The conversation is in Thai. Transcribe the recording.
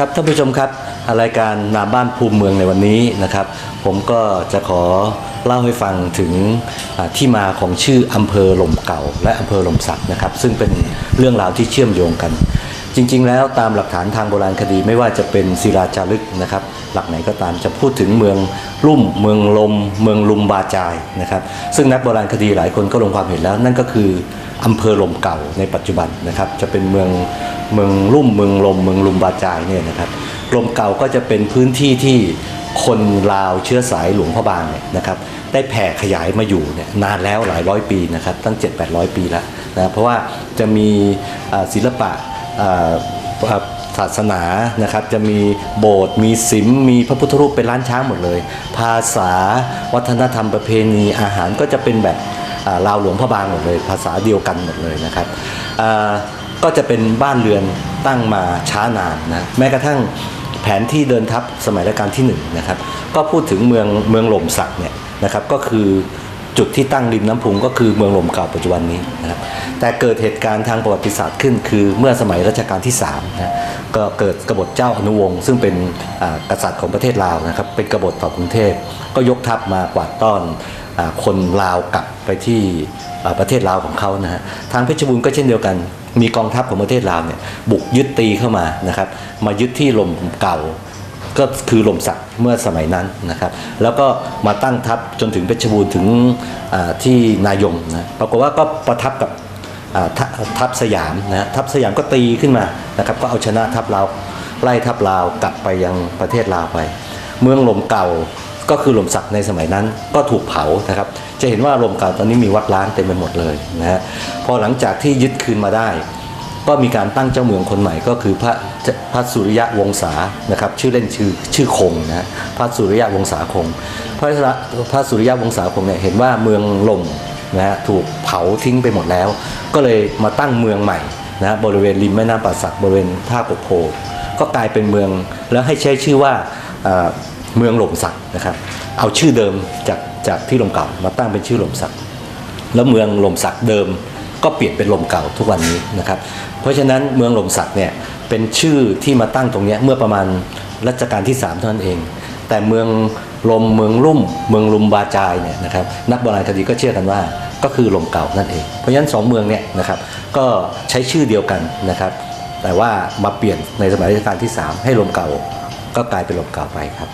ครับท่านผู้ชมครับรายการนาบ้านภูมิเมืองในวันนี้นะครับ ผมก็จะขอเล่าให้ฟังถึงที่มาของชื่ออำเภอหล่มเก่า และอำเภอหล่มสักนะครับ ซึ่งเป็นเรื่องราวที่เชื่อมโยงกัน จริง ๆ แล้วตามหลักฐานทางโบราณคดีไม่ว่าจะเป็นศิลาจารึกนะครับ หลักไหนก็ตามจะพูดถึงเมืองลุ่ม เมืองลม เมืองลุมบาจายนะครับ ซึ่งนักโบราณคดีหลายคนก็ลงความเห็นแล้ว นั่นก็คืออำเภอลมเก่าในปัจจุบันนะครับ จะเป็นเมืองเมืองลุ่ม เมืองลม เมืองลุมบาจายเนี่ยนะครับลมเก่าก็จะเป็นพื้นที่ที่คนลาวเชื้อสายหลวงพ่อบางเนี่ยนะครับได้แผ่ขยายมาอยู่เนี่ยนานแล้วหลายร้อยปีนะครับตั้ง 7-800 ปีแล้วนะเพราะว่าจะมีศิลปะ ศาสนานะครับจะมีโบสถ์มีศิมมีพระพุทธรูปเป็นร้านช้างหมดเลย ภาษาวัฒนธรรมประเพณีอาหารก็จะเป็นแบบลาวหลวงพ่อบางหมดเลย ภาษาเดียวกันหมดเลยนะครับก็จะเป็นบ้านเรือนตั้งมาช้านานนะแม้กระทั่งแผนที่เดินทัพสมัยรัชกาลที่1นงนะครับก็พูดถึงเมืองเมืองหล่มสักเนี่ยนะครับก็คือ จุดที่ตั้งริมน้ำพุงก็คือเมืองลมเก่าปัจจุบันนี้นะครับแต่เกิดเหตุการณ์ทางประวัติศาสตร์ขึ้น คือเมื่อสมัยรัชกาลที่3นะก็เกิดกบฏเจ้าอนุวงศ์ซึ่งเป็นกษัตริย์ของประเทศลาวนะครับเป็นกบฏต่อกรุงเทพก็ยกทัพมากวาดต้อนอคนลาวกลับไปที่ประเทศลาวของเขานะฮะทางเพชรบูรณ์ก็เช่นเดียวกันมีกองทัพของประเทศลาวเนี่ยบุกยึดตีเข้ามานะครับมายึดที่ลมเก่า ก็คือลมสักเมื่อสมัยนั้นนะครับ แล้วก็มาตั้งทัพจนถึงเพชรบูรณ์ถึงที่นายงนะปรากฏว่าก็ประทับกับทัพสยามนะทัพสยามก็ตีขึ้นมานะครับก็เอาชนะทัพลาวไล่ทัพลาวกลับไปยังประเทศลาวไป เมืองลมเก่าก็คือลมสักในสมัยนั้นก็ถูกเผานะครับ จะเห็นว่าลมเก่าตอนนี้มีวัดล้างเต็มไปหมดเลยนะฮะพอหลังจากที่ยึดคืนมาได้ ก็มีการตั้งเจ้าเมืองคนใหม่ก็คือพระพระสุริยะวงศานะครับชื่อเล่นชื่อชื่อคงนะพระสุริยะวงศาคง พระพระสุริยะวงศาคงเนี่ยเห็นว่าเมืองลมนะฮะถูกเผาทิ้งไปหมดแล้ว ก็เลยมาตั้งเมืองใหม่นะบริเวณริมแม่น้ำป่าสักบริเวณท่ากกโพก็กลายเป็นเมืองแล้วให้ใช้ชื่อว่าเมืองหล่มสักนะครับเอาชื่อเดิมจากจากที่ลมเก่ามาตั้งเป็นชื่อหล่มสักแล้วเมืองหลมสักเดิมก็เปลี่ยนเป็นลมเก่าทุกวันนี้นะครับ ราะฉะนั้นเมืองลมสักเนี่ยเป็นชื่อที่มาตั้งตรงนี้เมื่อประมาณรัชกาลที่ 3 เท่านั้นเอง แต่เมืองลมเมืองลุ่ม เมืองลุมบาจายเนี่ยนะครับนักโบราณคดีก็เชื่อกันว่าก็คือลมเก่านั่นเอง เพราะฉะนั้นสองเมืองเนี่ยนะครับก็ใช้ชื่อเดียวกันนะครับ แต่ว่ามาเปลี่ยนในสมัยรัชกาลที่ 3 ให้ลมเก่าก็กลายเป็นลมเก่าไปครับ